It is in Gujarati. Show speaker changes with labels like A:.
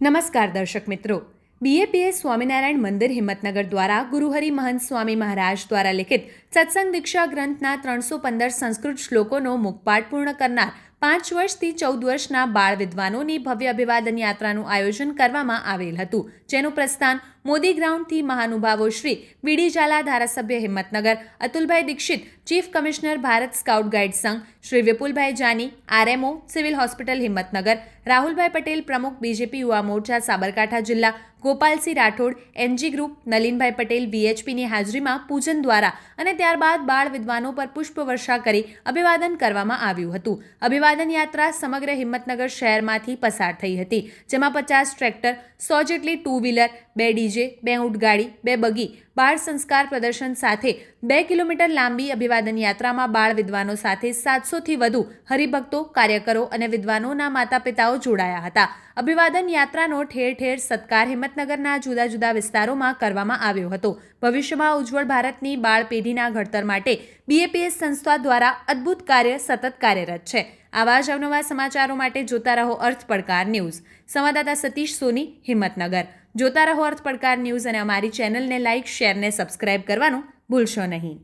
A: નમસ્કાર દર્શક મિત્રો. બીએપીએસ સ્વામિનારાયણ મંદિર હિંમતનગર દ્વારા ગુરુહરિ મહંત સ્વામી મહારાજ દ્વારા લિખિત સત્સંગ દીક્ષા ગ્રંથના ત્રણસો પંદર સંસ્કૃત શ્લોકોનો મુખપાઠ પૂર્ણ કરનાર પાંચ વર્ષથી ચૌદ વર્ષના બાળ વિદ્વાનોની ભવ્ય અભિવાદન યાત્રાનું આયોજન કરવામાં આવેલ હતું, જેનું પ્રસ્થાન મોદી ગ્રાઉન્ડથી મહાનુભાવો શ્રી બીડી ધારાસભ્ય Himmatnagar, Atulbhai Dixit, chief commissioner Bharat scout guide સંઘ, Shri Vipulbhai Jani, RMO, civil hospital Himmatnagar, Rahulbhai Patel પ્રમુખ બીજેપી યુવા મોરચા, સાબરકાંઠા જિલ્લા, ગોપાલસિંહ રાઠોડ, એનજી ગ્રુપ, નલિનભાઈ પટેલ, વીએચપીની હાજરીમાં પૂજન દ્વારા અને ત્યારબાદ બાળ વિદ્વાનો પર પુષ્પવર્ષા કરી અભિવાદન કરવામાં આવ્યું હતું. અભિવાદન યાત્રા સમગ્ર હિંમતનગર શહેરમાંથી પસાર થઈ હતી, જેમાં પચાસ ટ્રેક્ટર, સો જેટલી ટુ વ્હીલર બે ડીજે, બે ઊંટગાડી બે બગી, બાળ સંસ્કાર પ્રદર્શન સાથે બે કિલોમીટર લાંબી અભિવાદન યાત્રામાં બાળ વિદ્વાનો સાથે સાતસોથી વધુ હરિભક્તો, કાર્યકરો અને વિદ્વાનોના માતા પિતાઓ જોડાયા હતા. અભિવાદન યાત્રાનો ઠેર ઠેર સત્કાર હિંમતનગરના જુદા જુદા વિસ્તારોમાં કરવામાં આવ્યો હતો. ભવિષ્યમાં ઉજ્જવળ ભારતની બાળ પેઢીના ઘડતર માટે બીએપીએસ સંસ્થા દ્વારા અદ્ભુત કાર્ય સતત કાર્યરત છે. આવા જ અવનવા સમાચારો માટે જોતા રહો અર્થ પડકાર ન્યૂઝ. સંવાદદાતા સતીશ સોની, હિંમતનગર. જોતા રહો અર્થ પડકાર ન્યૂઝ અને અમારી ચેનલને લાઇક શેર ને સબસ્ક્રાઇબ કરવાનું ભૂલશો નહીં.